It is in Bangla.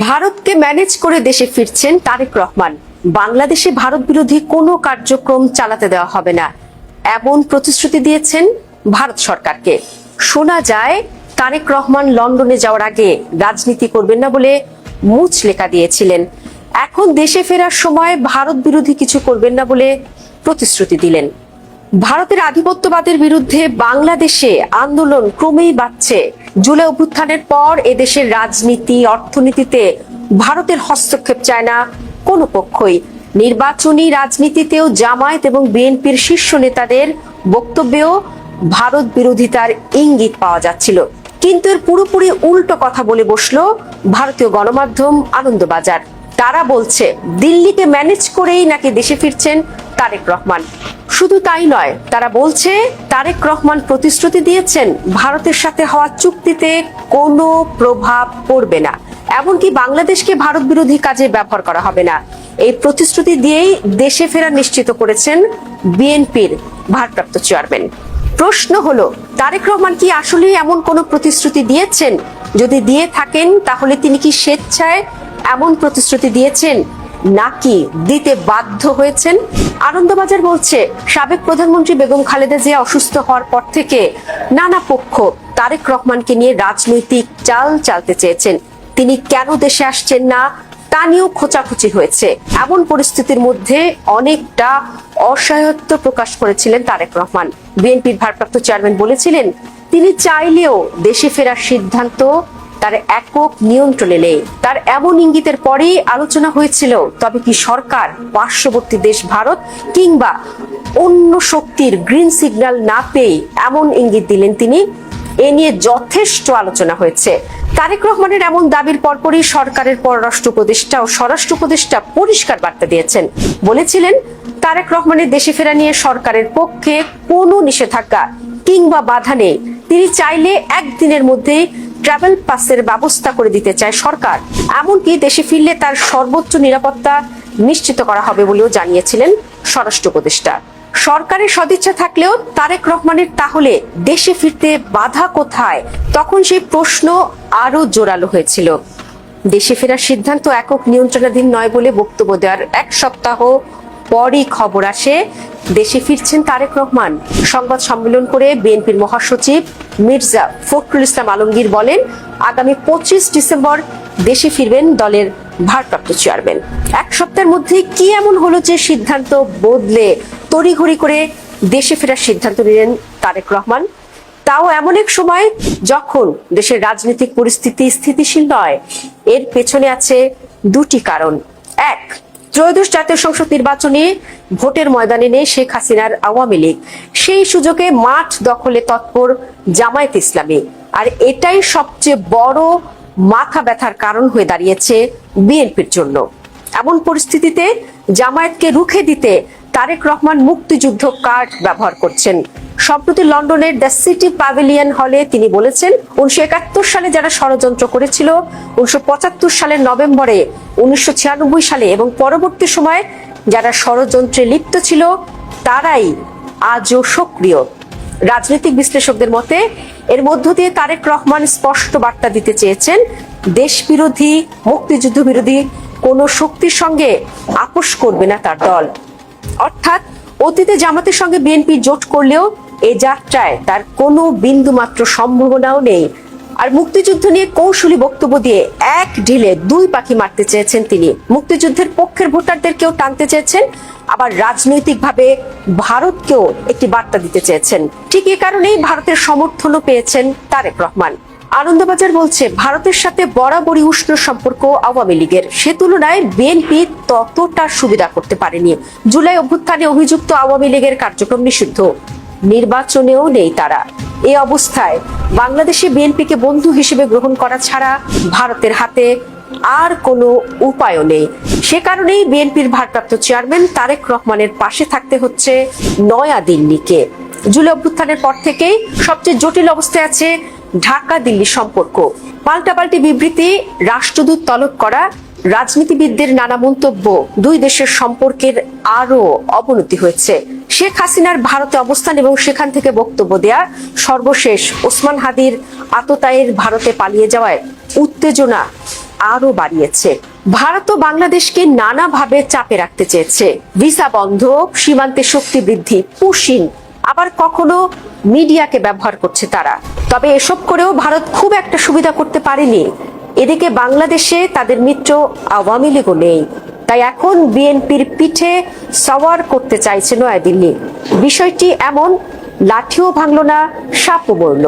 ভারতকে ম্যানেজ করে দেশে ফিরছেন তারেক রহমান। বাংলাদেশে ভারত বিরোধী কোনো কার্যক্রম চালাতে দেওয়া হবে না। এমন প্রতিশ্রুতি দিয়েছেন ভারত সরকারকে। শোনা যায়, তারেক রহমান লন্ডনে যাওয়ার আগে রাজনীতি করবেন না বলে মুচ লেখা দিয়েছিলেন। এখন দেশে ফেরার সময় ভারত বিরোধী কিছু করবেন না বলে প্রতিশ্রুতি দিলেন। ভারতের আধিপত্যবাদের বিরুদ্ধে বাংলাদেশে আন্দোলন ক্রমেই বাড়ছে। জুলাই অভ্যুত্থানের পর এদেশের রাজনীতি, অর্থনীতিতে ভারতের হস্তক্ষেপ চায় না কোনো পক্ষই। নির্বাচনী রাজনীতিতেও জামায়াত এবং বিএনপির শীর্ষ নেতাদের বক্তব্যেও ভারত বিরোধিতার ইঙ্গিত পাওয়া যাচ্ছিল। কিন্তু এর পুরোপুরি উল্টো কথা বলে বসল ভারতীয় গণমাধ্যম আনন্দবাজার। তারা বলছে, দিল্লিকে ম্যানেজ করেই নাকি দেশে ফিরছেন তারেক রহমান। শুধু তাই নয়, তারা বলছে তারেক রহমান প্রতিশ্রুতি দিয়েছেন ভারতের সাথে হওয়া চুক্তিতে কোনো প্রভাব পড়বে না। এমনকি বাংলাদেশকে ভারত বিরোধী কাজে ব্যবহার করা হবে না। এই প্রতিশ্রুতি দিয়েই দেশে ফেরা নিশ্চিত করেছেন বিএনপির ভারপ্রাপ্ত চেয়ারম্যান। প্রশ্ন হলো, তারেক রহমান কি আসলে এমন কোনো প্রতিশ্রুতি দিয়েছেন? যদি দিয়ে থাকেন, তাহলে তিনি কি স্বেচ্ছায় এমন প্রতিশ্রুতি দিয়েছেন? নাকি দিতে বাধ্য হয়েছেন? আনন্দবাজার বলছে, সাবেক প্রধানমন্ত্রী বেগম খালেদা জিয়া অসুস্থ হওয়ার পর থেকে নানা পক্ষ তারেক রহমানকে নিয়ে রাজনৈতিক চাল চালতে চেয়েছেন। তিনি কেন দেশে আসছেন না? তা নিয়েও খোঁচাখুচি হয়েছে। এমন পরিস্থিতির মধ্যে অনেকটা অসহায়ত্ব প্রকাশ করেছিলেন তারেক রহমান। বিএনপির ভারপ্রাপ্ত চেয়ারম্যান বলেছিলেন, তিনি চাইলেও দেশে ফেরার সিদ্ধান্ত তার একক নিয়ন্ত্রণে নেই তার এমন ইঙ্গিতের পরেই আলোচনা হয়েছিল, তবে কি সরকার, পার্শ্ববর্তী দেশ ভারত কিংবা অন্য শক্তির গ্রিন সিগন্যাল না পেয়ে এমন ইঙ্গিত দিলেন তিনি, এ নিয়ে যথেষ্ট আলোচনা হয়েছে। তারেক রহমানের এমন দাবির পরপরই সরকারের পররাষ্ট্র উপদেষ্টা ও স্বরাষ্ট্র উপদেষ্টা পরিষ্কার বার্তা দিয়েছেন। বলেছিলেন, তারেক রহমানের দেশে ফেরা নিয়ে সরকারের পক্ষে কোনো নিষেধাজ্ঞা কিংবা বাধা নেই। তিনি চাইলে একদিনের মধ্যেই ট্রাভেল পাসের ব্যবস্থা করে দিতে চায় সরকার। এমনকি দেশে ফিরলে তার সর্বোচ্চ নিরাপত্তা নিশ্চিত করা হবে বলেও জানিয়েছিলেন স্বরাষ্ট্র উপদেষ্টা। সরকারের সদিচ্ছা থাকলেও তারেক রহমানের তাহলে দেশে ফিরতে বাধা কোথায়? তখন সেই প্রশ্ন আরও জোরালো হয়েছিল। দেশে ফেরার সিদ্ধান্ত একক নিয়ন্ত্রণাধীন নয় বলে বক্তব্য দেওয়ার এক সপ্তাহ পরই খবর আসে। দেশে ফিরছেন তারেক রহমান। সংবাদ সম্মেলন করে বিএনপির মহাসচিব মির্জা ফখরুল ইসলাম আলমগীর বলেন, আগামী পঁচিশ ডিসেম্বর দেশে ফিরবেন দলের ভারপ্রাপ্ত চেয়ারম্যান। এক সপ্তাহের মধ্যে কি এমন হলো যে সিদ্ধান্ত বদলে তড়িঘড়ি করে দেশে ফেরার সিদ্ধান্ত নিলেন তারেক রহমান? তাও এমন এক সময় যখন দেশের রাজনৈতিক পরিস্থিতি স্থিতিশীল নয়, এর পেছনে আছে দুটি কারণ। এক ত্রয়োদশ জাতীয় সংসদ নির্বাচনে ভোটের ময়দানে নেই শেখ হাসিনার আওয়ামী লীগ। সেই সুযোগে মাঠ দখলে তৎপর জামায়াত ইসলামী। আর এটাই সবচেয়ে বড় মাথা ব্যথার কারণ হয়ে দাঁড়িয়েছে বিএনপির জন্য। এমন পরিস্থিতিতে জামায়াতকে রুখে দিতে তারেক রহমান মুক্তিযুদ্ধ কার্ড ব্যবহার করছেন। সম্প্রতি লন্ডনের দ্য সিটি প্যাভিলিয়ন হলে তিনি বলেছেন, উনিশশো একাত্তর সালে যারা ষড়যন্ত্র করেছিল, উনিশশো পঁচাত্তর সালের নভেম্বরে, উনিশশো ছিয়ানব্বই সালে এবং পরবর্তী সময়ে যারা ষড়যন্ত্রে লিপ্ত ছিল, তারাই আজও সক্রিয়। রাজনৈতিক বিশ্লেষকদের মতে, এর মধ্য দিয়ে তারেক রহমান স্পষ্ট বার্তা দিতে চেয়েছেন দেশ বিরোধী মুক্তিযুদ্ধ বিরোধী কোন শক্তির সঙ্গে আপোষ করবে না তার দল। অর্থাৎ, অতীতে জামাতের সঙ্গে বিএনপি জোট করলেও এ যাত্রায় তার কোনো বিন্দু মাত্র সম্ভাবনাও নেই। আর মুক্তিযুদ্ধ নিয়ে কৌশলী বক্তব্য দিয়ে এক ঢিলে দুই পাখি মারতে চেয়েছেন তিনি। মুক্তিযুদ্ধের পক্ষের ভোটারদেরকেও টানতে চেয়েছেন, আবার রাজনৈতিকভাবে ভারতকেও একটি বার্তা দিতে চেয়েছেন। ঠিক এ কারণেই ভারতের সমর্থনও পেয়েছেন তারেক রহমান। আনন্দবাজার বলছে, ভারতের সাথে বরাবরই উষ্ণ সম্পর্ক আওয়ামী লীগের। সে তুলনায় বিএনপি ততটা সুবিধা করতে পারেনি। জুলাই অভ্যুত্থানে অভিযুক্ত আওয়ামী লীগের কার্যক্রম নিষিদ্ধ। নির্বাচনেও নেই তারা। এ অবস্থায় বাংলাদেশে বিএনপিকে বন্ধু হিসেবে গ্রহণ করা ছাড়া ভারতের হাতে আর কোনো উপায়ও নেই। সে কারণেই বিএনপির ভারপ্রাপ্ত চেয়ারম্যান তারেক রহমানের পাশে থাকতে হচ্ছে নয়া দিল্লিকে। জুলাই অভ্যুত্থানের পর থেকেই সবচেয়ে জটিল অবস্থায় আছে ঢাকা দিল্লি সম্পর্ক। পাল্টাপাল্টি বিবৃতি, রাষ্ট্রদূত তলব করা, রাজনীতিবিদদের নানা মন্তব্য, দুই দেশের সম্পর্কের আরও অবনতি হয়েছে। শেখ হাসিনার ভারতে অবস্থান এবং সেখান থেকে বক্তব্য দেয়া সর্বশেষ ওসমান হাদির আততায়ের ভারতে পালিয়ে যাওয়ায় উত্তেজনা আরও বাড়িয়েছে। ভারত ও বাংলাদেশকে নানাভাবে চাপে রাখতে চেয়েছে। ভিসা বন্ধ, সীমান্তে শক্তি বৃদ্ধি, পুশিন। আবার কখনো মিডিয়াকে ব্যবহার করছে তারা। তবে এসব করেও ভারত খুব একটা সুবিধা করতে পারেনি। এদিকে বাংলাদেশে তাদের মিত্র আওয়ামী লীগও নেই। তাই এখন বিএনপির পিঠে সওয়ার করতে চাইছে নয়াদিল্লি। বিষয়টি এমন, লাঠিও ভাঙল না, সাপও মরল।